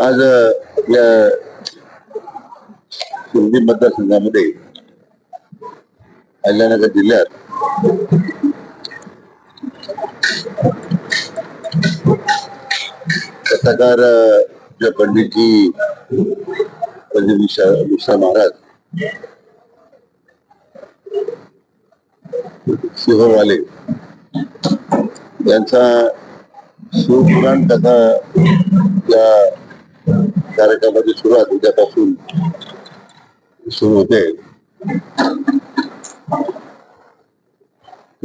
आज या शिर्डी मतदारसंघामध्ये अहिल्यानगर जिल्ह्यात कथाकार पंडितजी पंडित विशा महाराज सिंहवाले यांचा शिवपुराण कथा या कार्यक्रमाची सुरुवात उद्यापासून सुरू होते.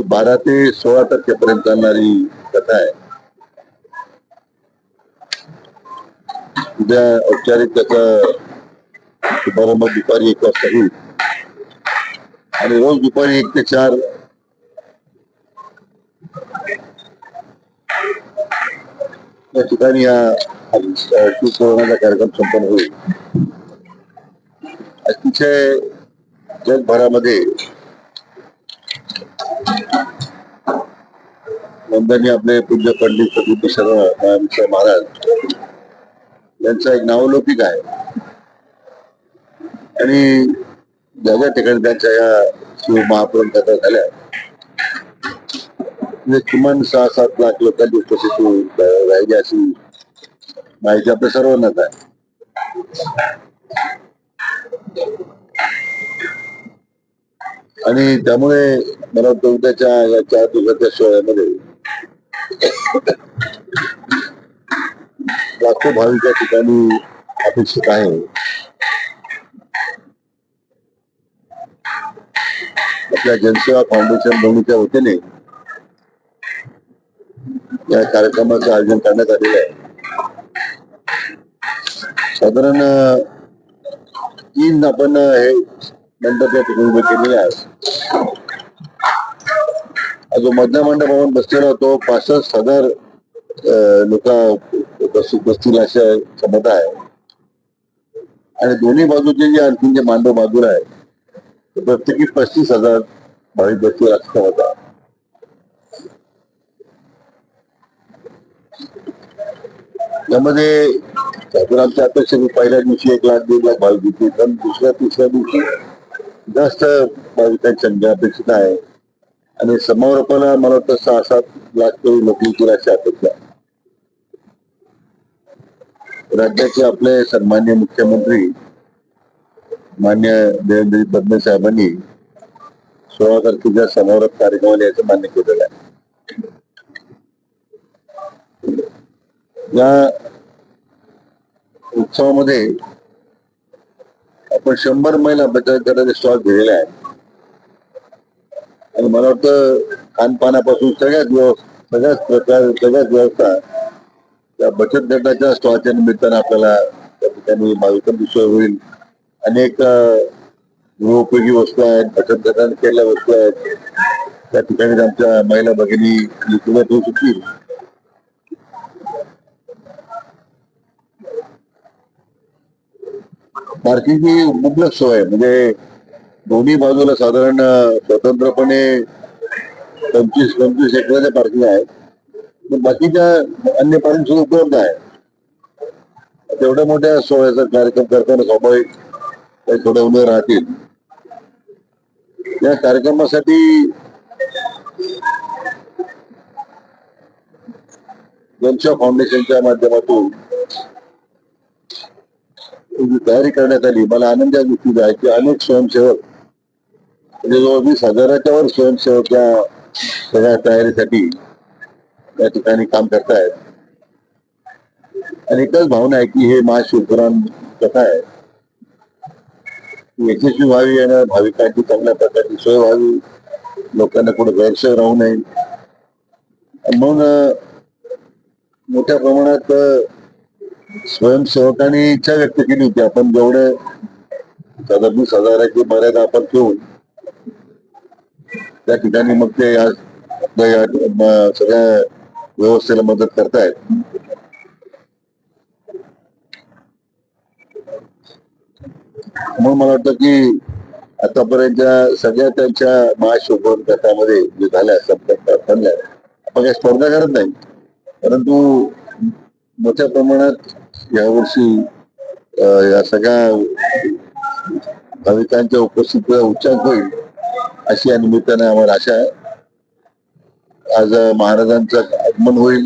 बारा ते सोळा तारखेपर्यंत चालणारी कथा आहे. उद्या औपचारिक त्याचा शुभारंभ दुपारी एक वाजता होईल. आणि रोज दुपारी एक ते चार या ठिकाणी हा कोरोनाचा कार्यक्रम संपन्न होईल. अतिशय जगभरामध्ये नंदनी आपले पूज्य पंडित सदुद्दी शर्मा महाराज यांचा एक नावलौकिक आहे. आणि ज्या ज्या ठिकाणी त्यांच्या या शिव महापुराण कथा झाल्या किमान सहा सात लाख लोकांची उपस्थिती राहिली अशी माहिती आपल्या सर्वांनाच आहे. आणि त्यामुळे मला वाटतं उद्याच्या या चार दिवसाच्या सोहळ्यामध्ये लाखो भाविक ठिकाणी अपेक्षित आहे. आपल्या जनसेवा फाउंडेशन दोन्हीच्या वतीने या कार्यक्रमाचं आयोजन करण्यात आलेलं आहे. साधारण तीन आपण हे मंडप या ठिकाणी उभे केलेले आहेत. जो मधल्या मंडप आपण बसलेला होतो. पासष्ट हजार लोक बसतील अशा क्षमता आहे. आणि दोन्ही बाजूचे जे आणखी जे मांडव बाजूला आहे प्रत्येकी पस्तीस हजार भाविक बसतील अशी क्षमता आहे. त्यामध्ये साधारण आमच्या अपेक्षा पहिल्या दिवशी एक लाख दीड लाख भाविक येतील पण दुसऱ्या तिसऱ्या दिवशी जास्त भाविकांची संख्या अपेक्षित आहे. आणि समारोपाला मला वाटतं सहा सात लाख तरी लोक येतील अशी अपेक्षा राज्याचे आपले सन्मान्य मुख्यमंत्री मान्य देवेंद्र फडणवीस साहेबांनी सोळा तारखेच्या समारोप कार्यक्रमाला याचं मान्य केलेलं आहे. या उत्सवामध्ये आपण शंभर महिला बचत गटाचे स्टॉल दिलेले आहेत. आणि मला वाटतं खानपानापासून सगळ्याच व्यवस्था सगळ्याच प्रकार सगळ्याच व्यवस्था त्या बचत गटाच्या स्टॉलच्या निमित्तानं आपल्याला त्या ठिकाणी भाविकांची दिसून होईल अनेक गृहोपयोगी वस्तू आहेत बचत गटाने केलेल्या वस्तू आहेत. त्या ठिकाणी आमच्या महिला भगिनी विक्रीला ठेवू शकतील. पार्किंगची मुबलक सोय म्हणजे दोन्ही बाजूला साधारण स्वतंत्रपणे पंचवीस पंचवीस एकराचे पार्किंग आहे बाकीच्या अन्य पार्किंग सुद्धा उपलब्ध आहे तेवढ्या मोठ्या सोहळ्याचा कार्यक्रम करताना स्वाभाविक काही थोडे उमेद राहतील. या कार्यक्रमासाठी जनशा फाउंडेशनच्या माध्यमातून तयारी करण्यात आली. मला आनंद या गोष्टीचा आहे अनेक स्वयंसेवक म्हणजे जवळ वीस हजाराच्या वर स्वयंसेवक या सगळ्या तयारीसाठी या ठिकाणी काम करतायत. आणि एकच भावना आहे की हे महाशिवपुराण कथा आहे. यशस्वी व्हावी आणि भाविकांची चांगल्या प्रकारची सोय व्हावी. लोकांना कुठे गैरसोय राहू नये. म्हणून मोठ्या प्रमाणात स्वयंसेवकांनी इच्छा व्यक्त केली होती आपण जेवढे साधारण वीस हजाराची मर्यादा आपण ठेवून त्या ठिकाणी मग ते या सगळ्या व्यवस्थेला मदत करतायत. म्हणून मला वाटतं की आतापर्यंतच्या सगळ्या त्यांच्या महाशिवभवन गटामध्ये जे झाल्या संपर्क बनल्या आपण काही स्पर्धा करत नाही परंतु मोठ्या प्रमाणात यावर्षी या सगळ्या भाविकांच्या उपस्थितीचा उच्चांक होईल अशी या निमित्ताने आम्हाला आशा आहे. आज महाराजांचं आगमन होईल.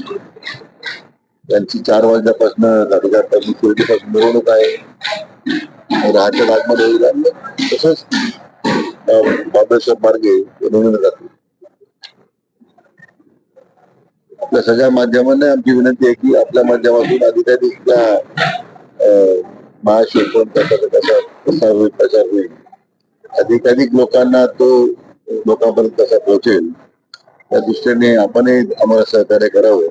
त्यांची चार वाजल्यापासून गाडीघाटाची शिर्डीपासून मिरवणूक आहे. राहत्या आगमन होईल. आणि तसंच अ, बाबळेश्वर मार्गे मिरवणूक जातील. आपल्या सगळ्या माध्यमांना आमची विनंती आहे की आपल्या माध्यमातून अधिकाधिक त्या अ, कसा प्रसार होईल प्रचार होईल. अधिकाधिक लोकांना तो लोकांपर्यंत कसा पोहोचेल त्या दृष्टीने आपणही आम्हाला सहकार्य करावं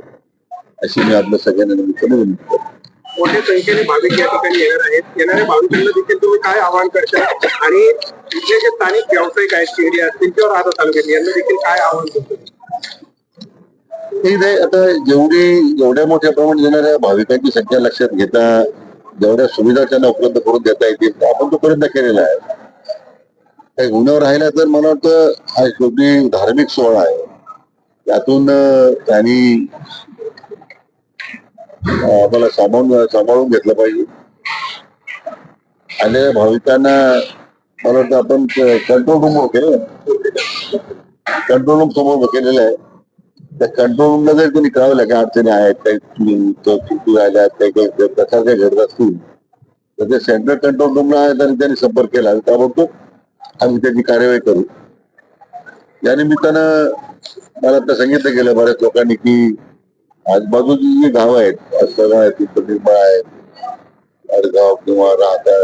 अशी मी आपल्या सगळ्यांना निमित्ताने विनंती करतो. मोठ्या संख्येने भाविक या ठिकाणी येणार आहेत. येणाऱ्या भाविकांना देखील तुम्ही काय आवाहन करशाल? आणि तिथले जे स्थानिक व्यावसायिक आहेत शहरी असतील किंवा राहतात तालुक्यात यांना देखील काय आवाहन करतो? ठीक आता जेवढी एवढ्या मोठ्या प्रमाणात येणाऱ्या भाविकांची संख्या लक्षात घेता जेवढ्या सुविधा त्यांना उपलब्ध करून देता येतील आपण तो प्रयत्न केलेला आहे. काही गुन्ह्यावर राहिला तर मला वाटतं हा शेवटी धार्मिक सोहळा आहे. त्यातून त्यांनी आम्हाला सांभाळून सांभाळून घेतलं पाहिजे. आलेल्या भाविकांना मला वाटतं आपण कंट्रोल रूम केलं कंट्रोल रूम समोर केलेलं आहे. त्या कंट्रोल रूमला जर कोणी कळवलं की अडचणी आहेत काही चुकी- तो आल्या काही काही प्रकार काही घडत असतील तर ते सेंट्रल कंट्रोल रूमला त्यांनी त्यांनी संपर्क केला त्याबाबत आम्ही त्याची कार्यवाही करू. या निमित्तानं मला आता सांगितलं गेलं बऱ्याच लोकांनी की आजूबाजूची जी गावं आहेत असं आहे तिथं निर्मळ आहे अडगाव किंवा राहता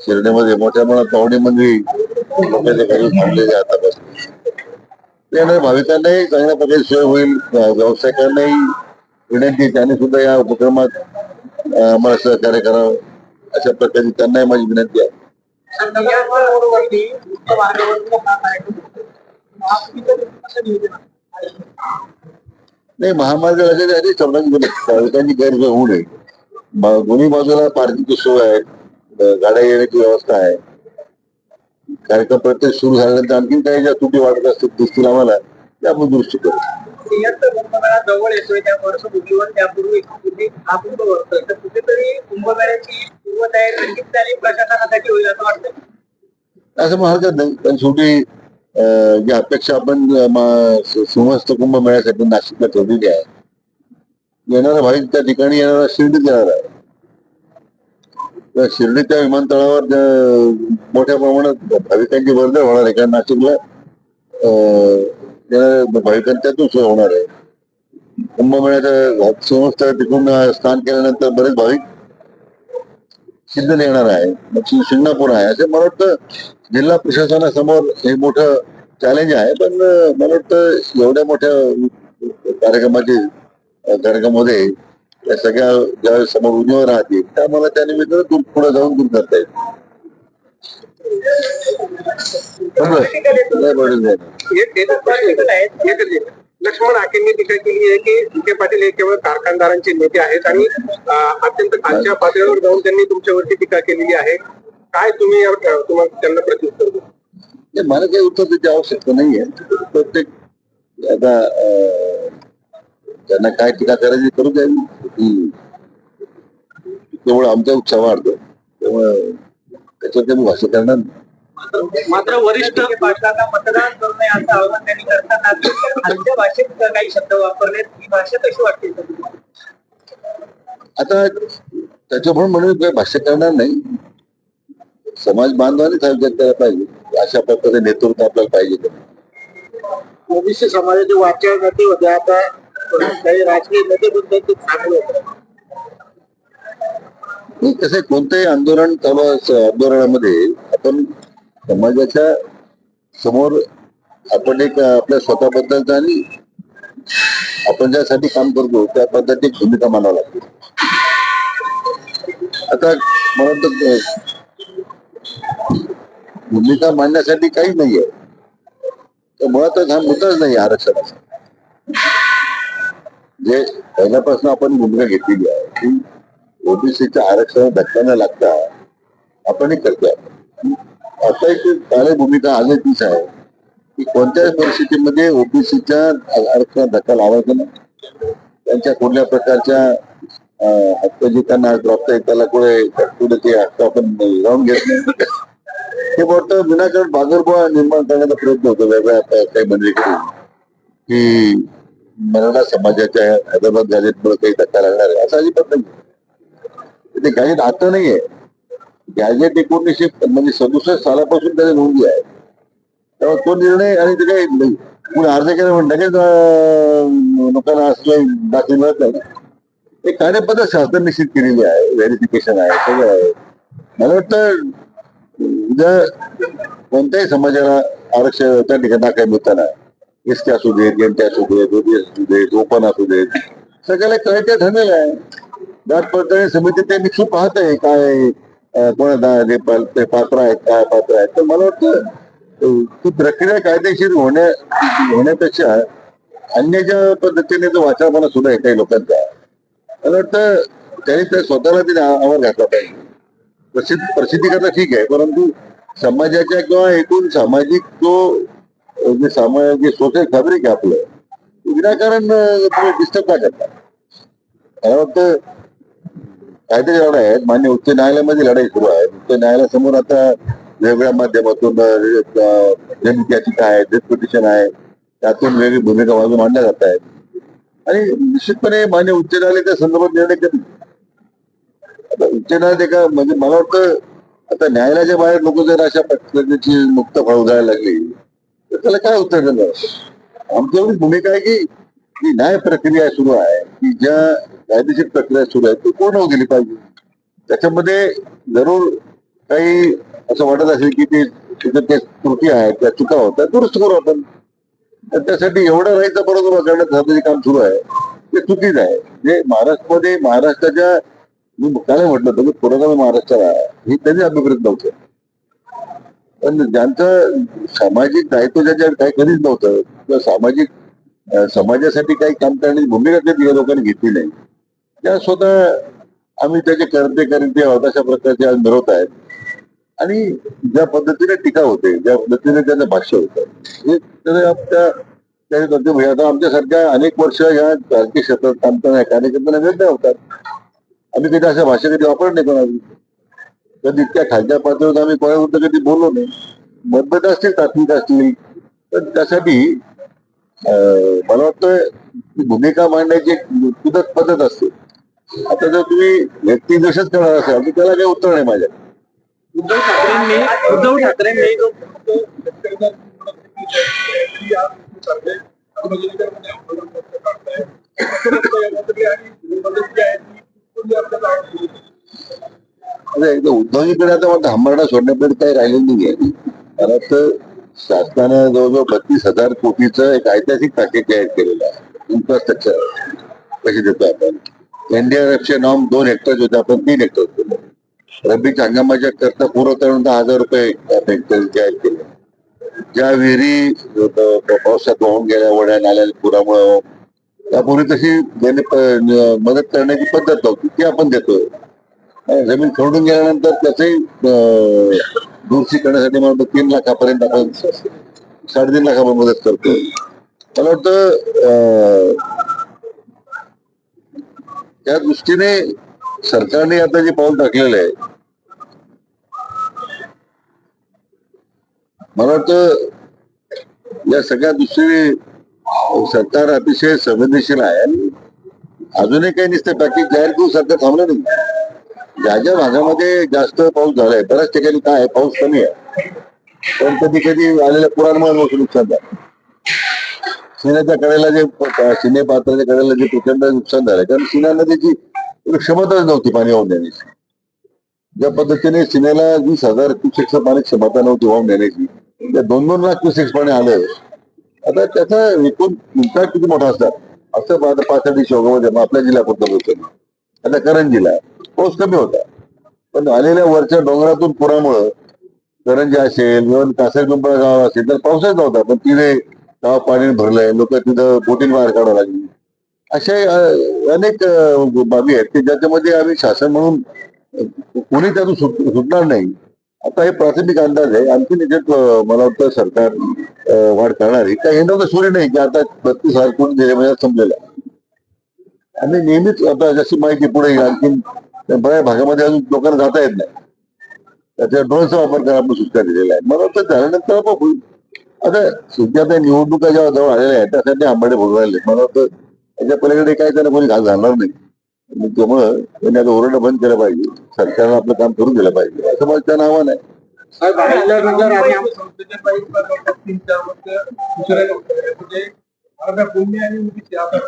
शिर्डीमध्ये मोठ्या प्रमाणात पाहुणे म्हणजे लोकांच्या घरी थांबलेले आता आतापासून. येणाऱ्या भाविकांनाही चांगल्या प्रकारे सोय होईल. व्यावसायिकांनाही विनंती त्यांनी सुद्धा या उपक्रमात अं, आम्हाला सहकार्य करावं. अशा प्रकारे त्यांनाही माझी विनंती आहे. नाही महामार्ग लगेच समजा भाविकांची गैरसोय होऊ नये. दोन्ही बाजूला पार्किंगची सोय आहे. गाड्या येण्याची व्यवस्था आहे. कार्यक्रम प्रत्येक सुरू झाल्यानंतर आणखीन काही ज्या त्रुटी वाटत असतील दिसतील आम्हाला त्या आपण दुरुस्त करू. जवळ येतोय त्या त्यापूर्वी पूर्वी हा कुंभ भरतोय तर कुठेतरी कुंभमेळ्याची पूर्वतयारी नक्कीच आणि प्रशासनासाठी होईल असं वाटतं असं मग हरकत नाही पण शेवटी जी अपेक्षा आपण अं, म- स- सिंहस्थ कुंभ मेळ्यासाठी नाशिकला ठेवलेली आहे. येणारा भाविक त्या ठिकाणी येणारा शिर्डीत येणार आहे. शिर्डीच्या विमानतळावर मोठ्या प्रमाणात भाविकांची वर्दळ होणार आहे कारण नाशिकला अं, येणाऱ्या सोय होणार आहे. कुंभमेळ्याच्या सिंहस्थ तिकडून स्नान केल्यानंतर बरेच भाविक सिद्ध येणार आहे मग शिंगणापूर आहे. असं मला वाटतं जिल्हा प्रशासनासमोर हे मोठं चॅलेंज आहे पण मला वाटतं एवढ्या मोठ्या कार्यक्रमाचे कार्यक्रमामध्ये या सगळ्या ज्या समोर उन्हीवर राहतील त्या मला त्या निमित्तानं दूर पुढे जाऊन दूर करता येईल. लक्ष्मण आखेंनी टीका केली आहे की विखे पाटील हे केवळ कारखानदारांचे नेते आहेत आणि अत्यंत खालच्या पातळीवर जाऊन त्यांनी तुमच्यावरती टीका केलेली आहे. काय तुम्ही तुम्हाला त्यांना प्रत्युत्तर? नाही, मला काही उत्तर त्याची आवश्यकता नाहीये. प्रत्येक आता त्यांना काय टीका करायची करू द्यावी ती केवळ आमचा उत्साह वाढतो. त्यामुळे त्याच्यावर ते मी भाष्य करणार नाही. मात्र वरिष्ठ पाटलांना मतदान करू नये असं आवाहन त्यांनी करताना खालच्या भाषेत काही शब्द वापरले ही भाषा कशी वाटते? आता त्याच्या म्हणून म्हणून काही भाष्य करणार नाही. समाज बांधवानेच हा विचार केला पाहिजे. अशा प्रकारे नेतृत्व आपल्याला पाहिजे. ओबीसी समाजाचे नेते होते. आता काही राजकीय नेते नाही कसं आहे, कोणतंही आंदोलन चालू आंदोलनामध्ये आपण समाजाच्या समोर आपण एक आपल्या स्वतःबद्दलचा आणि आपण ज्यासाठी काम करतो त्या पद्धतीत भूमिका मानावं लागते. आता मला वाटतं भूमिका मांडण्यासाठी काही नाहीये. तर मुळातच हा मुद्दाच नाही आरक्षणाचा. जे पहिल्यापासून आपण भूमिका घेतलेली आहे की ओबीसीच्या आरक्षण धक्का न लागता आपणही करतो आता एक कार्य भूमिका आजही तीच आहे की कोणत्याही परिस्थितीमध्ये ओबीसीच्या आरक्षणात धक्का लावायचा नाही. त्यांच्या कुठल्या प्रकारच्या हक्क जे त्यांना प्राप्त आहे त्याला कुठे कुठे ते हक्क आपण लावून घेत नाही. हे मोठं विनाकारण बाजारभाव निर्माण करण्याचा प्रयत्न होतो. वेगळ्या काही मंडळीकडून की मराठा समाजाच्या हैदराबाद गॅजेटमुळे काही धक्का लागणार आहे असं अजिबात नाही ते गॅजेट आता नाहीये. गॅजेट एकोणीसशे म्हणजे सदुसष्ट सालापासून त्याने नोंदी आहे तेव्हा तो निर्णय आणि ते काही नाही. अर्ज केला म्हणता की लोकांना असलं दाखल मिळत नाही ते कार्यपद्धत शासन निश्चित केलेली आहे. व्हेरिफिकेशन आहे सगळं आहे. मला वाटतं उद्या कोणत्याही समाजाला आरक्षण त्या ठिकाणी दाखल मिळताना एस टी असू देत एन असू देत ओबीएस असू देत ओपन असू देत सगळ्याला कळत्या ठरलेलं आहे. दाट पडताळणी समिती ते निश्चित पाहत आहे काय कोण ते पात्र आहेत काय पात्र आहेत. तर मला वाटतं ती प्रक्रिया कायदेशीर होण्या होण्यापेक्षा अन्य ज्या पद्धतीने जो वाचापणा सुरू आहे काही लोकांचा. मला वाटतं त्यांनी ते स्वतःला तिने आवाज घातला पाहिजे. प्रसिद्ध प्रसिद्धी करता ठीक आहे परंतु समाजाच्या किंवा एकूण सामाजिक जो अं, जे सोशल फॅब्रिक आहे आपलं ते विनाकारण तुम्ही डिस्टर्ब का करता? मला वाटतं काहीतरी लढाई आहेत मान्य उच्च न्यायालयामध्ये लढाई सुरू आहे. उच्च न्यायालयासमोर आता वेगवेगळ्या माध्यमातून अं, याचिका आहे डेथ पिटिशन आहे त्यातून वेगळी भूमिका बाजू मांडल्या जात आहेत. आणि निश्चितपणे मान्य उच्च न्यायालय त्या संदर्भात निर्णय करतील आता उच्च न्यायालय का म्हणजे मला वाटतं आता न्यायालयाच्या बाहेर लोक जर अशा पद्धतीची मुक्त फळ उजायला लागली तर त्याला काय उत्तर दिलं आमची एवढी भूमिका आहे की जी न्याय प्रक्रिया सुरू आहे की ज्या कायदेशीर प्रक्रिया सुरू आहे ती पूर्ण होऊ गेली पाहिजे. त्याच्यामध्ये जरूर काही असं वाटत असेल की ते तिथे त्रुटी आहेत त्या चुका होत्या दुरुस्त करू आपण. तर त्यासाठी एवढं राहायचं बरोबर करण्याचं काम सुरू आहे. ते चुकीच आहे. जे महाराष्ट्रामध्ये महाराष्ट्राच्या मी काय म्हटलं होतं की पुरोगामी महाराष्ट्राला हे त्यांनी अभिप्रेत नव्हतं. पण ज्यांचं सामाजिक दायित्व ज्याच्या काही कधीच नव्हतं किंवा सामाजिक समाजासाठी काही काम करण्याची भूमिका कधी या लोकांनी घेतली नाही. त्या स्वतः आम्ही त्याचे करते करते अशा प्रकारचे आज मिळवत आहेत. आणि ज्या पद्धतीने टीका होते ज्या पद्धतीने त्याचं भाष्य होतं हे त्याने त्याने म्हणजे आता आमच्यासारख्या अनेक वर्ष या राजकीय क्षेत्रात काम करणाऱ्या कार्यकर्त्यांना वेगळ्या होतात आम्ही कधी अशा भाषा कधी वापरत नाही कोणाची कधी इतक्या खालच्या पातळीवर आम्ही कोणाविरुद्ध कधी बोललो नाही. मतभेद असतील तात्विक असतील. तर त्यासाठी अं, मला वाटतं भूमिका मांडण्याची एक पद्धत पद्धत असते. आता जर तुम्ही व्यक्ती जसंच करणार असाल तर त्याला काही उत्तर नाही माझ्या उद्धव ठाकरेंनी उद्धव ठाकरेंनी जो एकदा उद्धवजीकडे आता वाटतं हंबरडा सोडण्यापर्यंत काही राहिलेलं नाही कारण तर शासनानं जवळजवळ बत्तीस हजार कोटीचं एक ऐतिहासिक पॅकेज जाहीर केलेलं आहे. इन्फ्रास्ट्रक्चर कशी देतो आपण. एनडीआरएफचे नॉर्म दोन हेक्टर होते आपण तीन हेक्टर केलं. रब्बीच्या हंगामाच्या करता पूर्व दहा हजार रुपये हेक्टर जाहीर केले. ज्या विहिरी पावसात वाहून गेल्या वड्या नाल्या पुरामुळं त्यापूर्वी तशी देणे मदत करण्याची पद्धत नव्हती ती आपण देतोय. जमीन खोडून गेल्यानंतर त्याचे अं, दुरुस्ती करण्यासाठी मला वाटतं तीन लाखापर्यंत आपण साडेतीन लाखापर्यंत मदत करतो. मला वाटतं त्या दृष्टीने सरकारने आता जे पाऊल टाकलेलं आहे मला वाटतं या सगळ्या दृष्टीने सरकार अतिशय संवेदनशील आहे आणि अजूनही काही नुसतं पॅकेज जाहीर करून सरकार थांबलं नाही. ज्या ज्या भागामध्ये जास्त पाऊस झालाय बऱ्याच ठिकाणी काय आहे, पाऊस कमी आहे पण कधी कधी आलेल्या पुरांमुळे मोठं नुकसान झालं सिन्याच्या कडेला जे सिने पात्राच्या कडेला जे प्रचंड नुकसान झालं कारण सिन्या नदीची क्षमताच नव्हती पाणी वाहून देण्याची ज्या पद्धतीने सिनेला वीस हजार क्युसेक्स पाणी क्षमता नव्हती वाहून देण्याची त्या दोन दोन लाख क्युसेक्स पाणी आलं आता त्याचा एकूण इम्पॅक्ट किती मोठा असतात असं पाहता पाचडी शोगामध्ये आपल्या जिल्ह्यापुरतं बोलतो आता आहे पाऊस कमी होता. पण आलेल्या वरच्या डोंगरातून पुरामुळं करंजी असेल किंवा कासर पिंपळा गाव असेल तर पावसाच नव्हता. पण तिथे गाव पाणी भरलंय. लोक तिथं बोटीन बाहेर काढावं लागली. अशा अनेक बाबी आहेत की ज्याच्यामध्ये आम्ही शासन म्हणून कोणी त्यातून सुट- सुटणार नाही. आता हे प्राथमिक अंदाज आहे. आणखी याच्यात मला वाटतं सरकार वाढ करणार आहे. काही हे नव्हतं सूर्य नाही की आता बत्तीस हजार कोटी संपलेला म्हणजे संपलेलं आम्ही नेहमीच आता जशी माहिती पुढे आणखी बऱ्याच भागामध्ये अजून लोकांना जाता येत नाही त्याच्या ड्रोनचा वापर करा आपण सूचना दिलेला आहे मला वाटतं झाल्यानंतर आपण होईल आता सध्या त्या निवडणुका जेव्हा जवळ आलेल्या आहेत त्यासाठी आंबाडे बोलू राहिले मला वाटतं त्याच्या पलीकडे काय त्याला कोणी घास घालणार नाही त्यामुळं त्यांनी आता ओरडणं बंद केलं पाहिजे सरकारनं आपलं काम करून दिलं पाहिजे असं माझं त्यांना आव्हान आहे म्हणजे भूमी आणि आता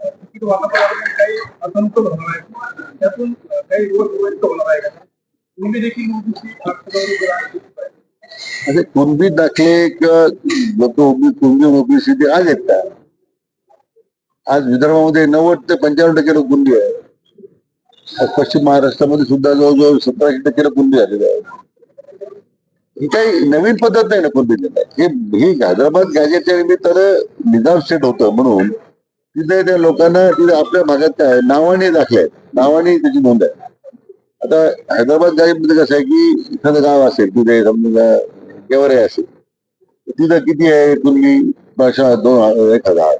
की जो काही असमतोल होणार आहे त्यातून काही रोज होणार आहे का तुम्ही देखील ओबीसी असे कुणबी दाखले लोक कुणबी ओबीसी ते आज आहेत आज विदर्भामध्ये नव्वद ते पंच्याण्णव टक्के लोक कुणबी आहे पश्चिम महाराष्ट्रामध्ये सुद्धा जवळजवळ सतराशे टक्के लोक कुणबी झालेले आहेत. ही काही नवीन पद्धत नाही ना कुणबी हे ही हैदराबाद गॅजेटच्या निमित्तानं निजाम सेट होतं म्हणून तिथे त्या लोकांना तिथे आपल्या भागात काय आहे, नावाने दाखले आहेत. नावाने त्याची नोंद आहे. आता हैदराबाद गाडीमध्ये कसं आहे की एखादं गाव असेल तिथे समजा केवरे असेल तिथं किती आहे तुम्ही भाषा दोन एक हजार.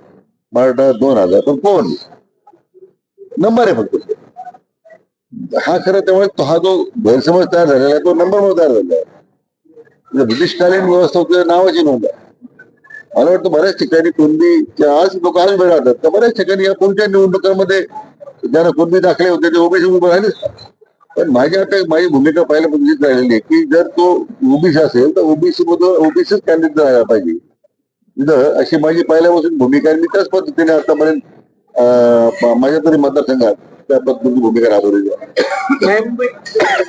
मराठा दोन हजार. पण कोण? नंबर आहे फक्त. हा खरं त्यामुळे तो हा जो गैरसमज तयार झालेला आहे तो नंबर तयार झालेला आहे. ब्रिटिशकालीन व्यवस्था नावाची नोंद आहे. मला वाटतं बऱ्याच ठिकाणी कुणबी आज लोक आज वेळ राहतात. तर बऱ्याच ठिकाणी या कोणत्या निवडणुकांमध्ये ज्यांना कुणबी दाखले होते ते ओबीसी उभे राहिलेच पण माझ्या आता माझी भूमिका पहिल्या पद्धतीत राहिलेली आहे की जर तो ओबीसी असेल तर ओबीसी मधून ओबीसीच कॅन्डिडेट राहायला पाहिजे. अशी माझी पहिल्यापासून भूमिका आहे. मी त्याच पद्धतीने आतापर्यंत माझ्या तरी मतदारसंघात त्या पद्धतीची भूमिका राबवलेली आहे.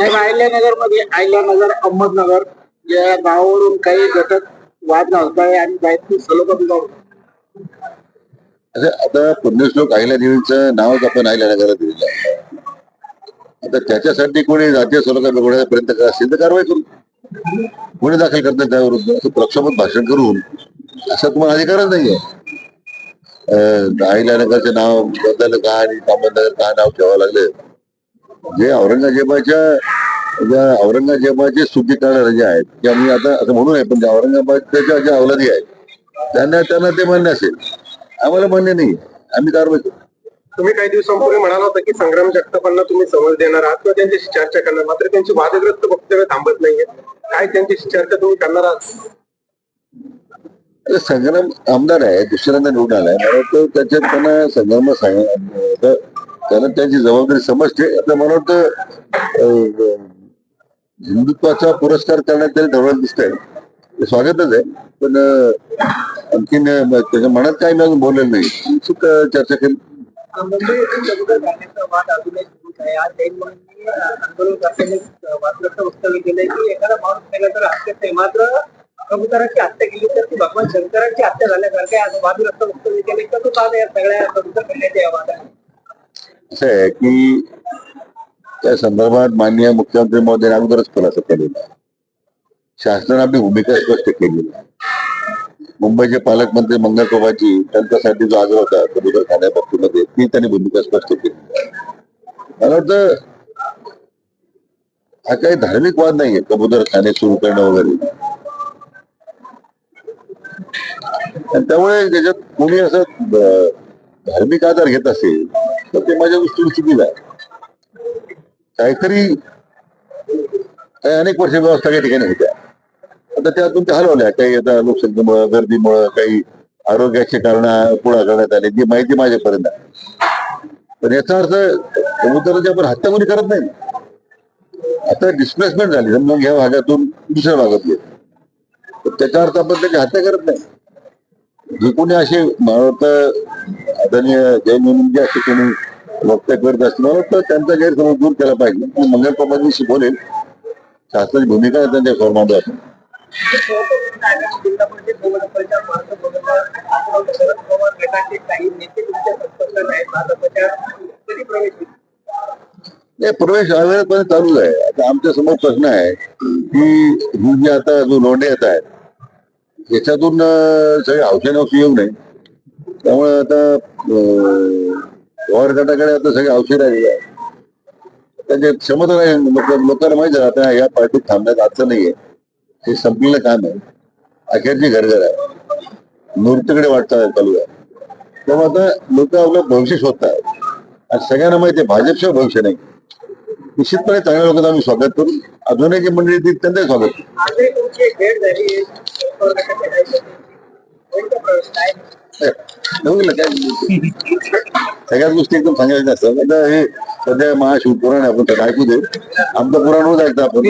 अहिल्यानगरमध्ये अहिल्यानगर अहमदनगर या गावावरून काही घटक वाद घालताय आणि जायची सलोखा बिघाव आता पुण्यश्लोक आहिल्या देवीचं नावच आपण आहिल्या नगरात दिलेलं आहे आता त्याच्यासाठी कोणी जातीय सलोखा बिघडण्याचा प्रयत्न करत असेल तर कारवाई करू. कोणी दाखल करतात त्याविरुद्ध असं प्रक्षोभक भाषण करून असा तुम्हाला अधिकारच नाहीये. अं, अहिल्यानगरचं नाव बदल का आणि कामनगर का नाव ठेवावं लागलं. जे औरंगजेबाच्या ज्या औरंगजेबाचे करणारे जे आहेत किंवा मी आता असं म्हणू नये पण ज्या औरंगाबादच्या ज्या अवलादी आहेत त्यांना त्यांना ते मान्य असेल. आम्हाला मान्य नाही. आम्ही कारवाई करू. तुम्ही काही दिवसांपूर्वी म्हणाला होता की संग्राम जगतापांना तुम्ही समज देणार आहात किंवा त्यांच्याशी चर्चा करणार मात्र त्यांची वादग्रस्त वक्तव्य थांबत नाहीये. काय त्यांच्याशी चर्चा तुम्ही करणार आहात? संग्राम आमदार आहे दुसऱ्यांदा निवडून आलाय मला वाटतं त्याच्यात त्यांना संग्राम सांग त्यांना त्यांची जबाबदारी समजते. आता मला वाटतं अं, हिंदुत्वाचा पुरस्कार करण्यात तरी धोरण दिसतंय. ते स्वागतच आहे. पण आणखीन त्याच्या मनात काय मी अजून बोललेलं नाही. उत्सुक चर्चा केली आहे आहे मात्र कबुतराची हत्या केली तर ती भगवान शंकरांची हत्या झाल्यासारखे आज वादग्रस्त वक्तव्य केले तर तो का या सगळ्या कबूतर असं आहे की त्या संदर्भात माननीय मुख्यमंत्री महोदयाने अगोदरच खुलासा केलेला आहे. शासनाने आपली भूमिका स्पष्ट केलेली आहे. मुंबईचे पालकमंत्री मंगल कोबाजी त्यांच्यासाठी जो आग्रह होता कबूतर खाण्याबाबतीमध्ये ती त्यांनी भूमिका स्पष्ट केली मला वाटतं हा काही धार्मिक वाद नाहीये कबूतर खाणे सुरू करणं वगैरे. त्यामुळे त्याच्यात कोणी असं धार्मिक आधार घेत असेल तर ते माझ्या गोष्टी चुकीला आहे. काहीतरी काही अनेक वर्ष व्यवस्था काही ठिकाणी होत्या. आता त्यातून त्या हलवल्या. काही आता लोकसंख्येमुळं गर्दीमुळं काही आरोग्याची कारण पुढा करण्यात आली. जी माहिती माझ्यापर्यंत पण याचा अर्थ कबुतराची आपण हत्या कोणी करत नाही. आता डिस्प्लेसमेंट झाली. समजा ह्या भागातून दुसऱ्या भागात गेले. तर त्याचा अर्थ आपण त्याची हत्या करत नाही. जे कोणी असे मला आदरणीय जैन म्हणून जे असे कोणी वक्तव्य करत असणार तर त्यांचा गैरसमज दूर केला पाहिजे. मंगल प्रभाजीशी शिकवले शासनाची भूमिका त्यांच्यासमोर मांडू प्रवेश होईल? चालूच आहे. आता आमच्यासमोर प्रश्न आहे की ही जी आता जो लोंढे येत आहेत याच्यातून सगळे हौसे येऊ नये. त्यामुळे आता पवार गटाकडे आता सगळे औषध आहे त्यांचे क्षमता नाही लोकांना माहिती आहे आता या पार्टीत थांबण्यात आजचं नाहीये हे संपलेलं काम आहे. अखेरची घरघर आहे. मूर्तीकडे वाटचाल चालू आहे. तेव्हा आता लोक आपलं भविष्य शोधतात. आणि सगळ्यांना माहिती आहे भाजपशिवाय भविष्य नाही. निश्चितपणे चांगल्या लोकांचं आम्ही स्वागत करू. अजून एक मंडळी ती त्यांचंही स्वागत सगळ्याच गोष्टी एकदम सांगायच्या असतात आता हे सध्या महाशिवपुराण आपण ऐकू दे. आमचं पुराण होत जायचं आपण.